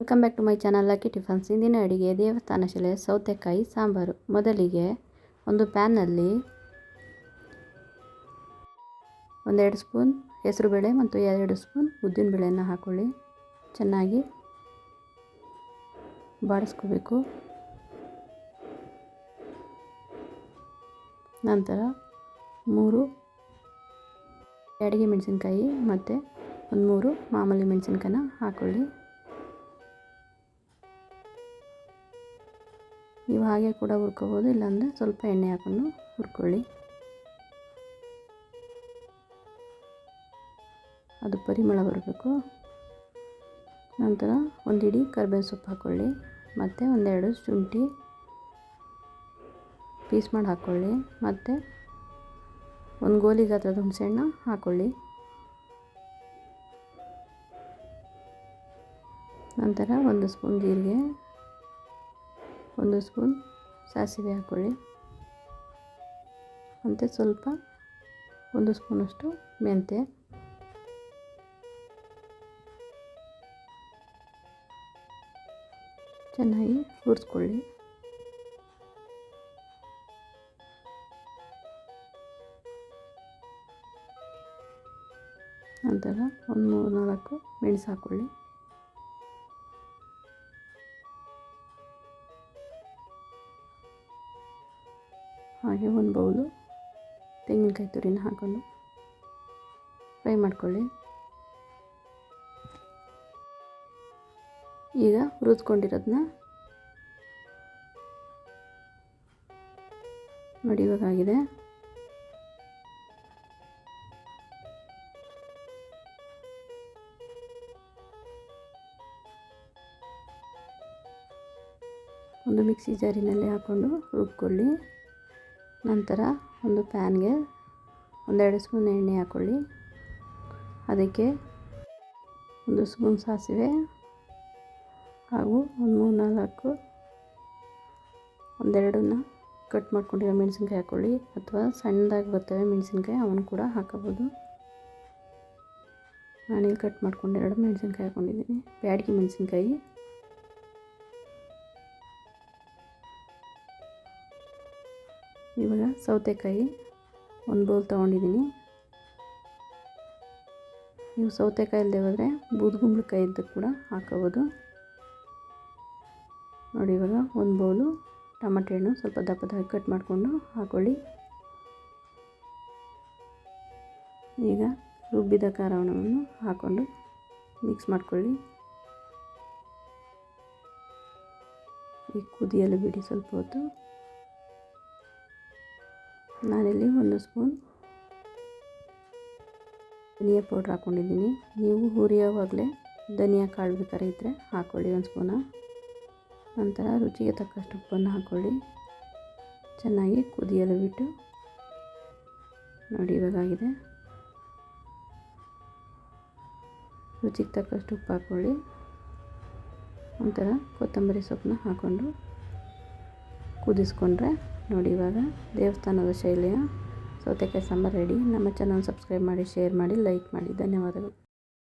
Welcome back to my channel Lucky Tiffins ಇಂದಿನ ಅಡಿಗೆ ದೇವಸ್ಥಾನ ಶಿಲೆ ಸೌತೆಕಾಯಿ ಸಾಂಬಾರು. ಮೊದಲಿಗೆ ಒಂದು ಪ್ಯಾನ್ನಲ್ಲಿ ಒಂದೆರಡು ಸ್ಪೂನ್ ಹೆಸರುಬೇಳೆ ಮತ್ತು ಎರಡು ಸ್ಪೂನ್ ಉದ್ದಿನಬೇಳೆಯನ್ನು ಹಾಕ್ಕೊಳ್ಳಿ ಚೆನ್ನಾಗಿ ಬಾಡಿಸ್ಕೋಬೇಕು. ನಂತರ ಮೂರು ಅಡಿಗೆ ಮೆಣಸಿನ್ಕಾಯಿ ಮತ್ತು ಒಂದು ಮೂರು ಮಾಮೂಲಿ ಮೆಣಸಿನ್ಕಾಯಿನ ಹಾಕ್ಕೊಳ್ಳಿ ನೀವು ಹಾಗೆ ಕೂಡ ಹುರ್ಕೋಬೋದು, ಇಲ್ಲಾಂದರೆ ಸ್ವಲ್ಪ ಎಣ್ಣೆ ಹಾಕೊಂಡು ಹುರ್ಕೊಳ್ಳಿ. ಅದು ಪರಿಮಳ ಬರಬೇಕು. ನಂತರ ಒಂದು ಇಡೀ ಕರ್ಬೇವು ಸೊಪ್ಪು ಹಾಕ್ಕೊಳ್ಳಿ ಮತ್ತು ಒಂದೆರಡು ಶುಂಠಿ ಪೀಸ್ ಮಾಡಿ ಹಾಕ್ಕೊಳ್ಳಿ ಮತ್ತು ಒಂದು ಗೋಲಿ ಗಾತ್ರದ ಹುಣಸೆಹಣ್ಣು ಹಾಕ್ಕೊಳ್ಳಿ ನಂತರ ಒಂದು ಸ್ಪೂನ್ ಜೀರಿಗೆ ಒಂದು ಸ್ಪೂನ್ ಸಾಸಿವೆ ಹಾಕ್ಕೊಳ್ಳಿ. ಮತ್ತು ಸ್ವಲ್ಪ ಒಂದು ಸ್ಪೂನಷ್ಟು ಮೆಂತ್ಯ. ಚೆನ್ನಾಗಿ ಹುರಿಸ್ಕೊಳ್ಳಿ. ನಂತರ ಒಂದು ಮೂರು ನಾಲ್ಕು ಮೆಣಸು ಹಾಕ್ಕೊಳ್ಳಿ. ಹಾಗೆ ಒಂದು ಬೌಲು ತೆಂಗಿನಕಾಯಿ ತುರಿನ ಹಾಕೊಂಡು ಫ್ರೈ ಮಾಡ್ಕೊಳ್ಳಿ. ಈಗ ಹುರಿದ್ಕೊಂಡಿರೋದನ್ನ ನೋಡಿ ಒಂದು ಮಿಕ್ಸಿ ಜಾರಿನಲ್ಲಿ ಹಾಕ್ಕೊಂಡು ರುಬ್ಕೊಳ್ಳಿ. ನಂತರ ಒಂದು ಪ್ಯಾನ್ಗೆ ಒಂದೆರಡು ಸ್ಪೂನ್ ಎಣ್ಣೆ ಹಾಕ್ಕೊಳ್ಳಿ ಅದಕ್ಕೆ ಒಂದು ಸ್ಪೂನ್ ಸಾಸಿವೆ ಹಾಗೂ ಒಂದು ಮೂರು ನಾಲ್ಕು ಒಂದೆರಡನ್ನ ಕಟ್ ಮಾಡ್ಕೊಂಡಿರೋ ಮೆಣಸಿನ್ಕಾಯಿ ಹಾಕ್ಕೊಳ್ಳಿ ಅಥವಾ ಸಣ್ಣದಾಗಿ ಬರ್ತವೆ ಮೆಣಸಿನ್ಕಾಯಿ ಅವನು ಕೂಡ ಹಾಕೋಬೋದು ನಾನಿಲ್ಲಿ ಕಟ್ ಮಾಡ್ಕೊಂಡು ಎರಡು ಮೆಣಸಿನ್ಕಾಯಿ ಹಾಕ್ಕೊಂಡಿದ್ದೀನಿ ಬ್ಯಾಡಗಿ ಮೆಣಸಿನ್ಕಾಯಿ. ಇವಾಗ ಸೌತೆಕಾಯಿ ಒಂದು ಬೌಲ್ ತೊಗೊಂಡಿದ್ದೀನಿ. ನೀವು ಸೌತೆಕಾಯಿ ಇಲ್ಲದೆ ಹೋದರೆ ಬೂದುಗುಂಬಳಕಾಯಿ ಇದ್ದು ಕೂಡ ಹಾಕೋಬೋದು ನೋಡಿ ಇವಾಗ ಒಂದು ಬೌಲು ಟಮಾಟೆ ಹಣ್ಣು ಸ್ವಲ್ಪ ದಪ್ಪ ದಪ್ಪ ಕಟ್ ಮಾಡಿಕೊಂಡು ಹಾಕೊಳ್ಳಿ. ಈಗ ರುಬ್ಬಿದ ಖಾರವನ್ನು ಹಾಕ್ಕೊಂಡು ಮಿಕ್ಸ್ ಮಾಡ್ಕೊಳ್ಳಿ. ಈ ಕುದಿಯಲು ಬಿಡಿ ಸ್ವಲ್ಪ ಹೊತ್ತು. ನಾನಿಲ್ಲಿ ಒಂದು ಸ್ಪೂನ್ ಧನಿಯಾ ಪೌಡ್ರ್ ಹಾಕ್ಕೊಂಡಿದ್ದೀನಿ. ನೀವು ಹುರಿಯೋವಾಗಲೇ ಧನಿಯಾ ಕಾಳು ಬೇಕಾದ್ರೆ ಇದ್ದರೆ ಹಾಕ್ಕೊಳ್ಳಿ ಒಂದು ಸ್ಪೂನ. ನಂತರ ರುಚಿಗೆ ತಕ್ಕಷ್ಟು ಉಪ್ಪನ್ನು ಹಾಕ್ಕೊಳ್ಳಿ ಚೆನ್ನಾಗಿ ಕುದಿಯಲು ಬಿಟ್ಟು ನೋಡಿ ಇವಾಗಾಗಿದೆ. ರುಚಿಗೆ ತಕ್ಕಷ್ಟು ಉಪ್ಪು ಹಾಕ್ಕೊಳ್ಳಿ ನಂತರ ಕೊತ್ತಂಬರಿ ಸೊಪ್ಪನ್ನ ಹಾಕ್ಕೊಂಡು ಕುದಿಸ್ಕೊಂಡ್ರೆ ನೋಡಿ ಇವಾಗ ದೇವಸ್ಥಾನದ ಶೈಲಿಯ ಸೌತೆಕಾಯಿ ಸಾಂಬಾರು ರೆಡಿ ನಮ್ಮ ಚಾನಲ್ ಸಬ್ಸ್ಕ್ರೈಬ್ ಮಾಡಿ ಶೇರ್ ಮಾಡಿ ಲೈಕ್ ಮಾಡಿ. ಧನ್ಯವಾದಗಳು.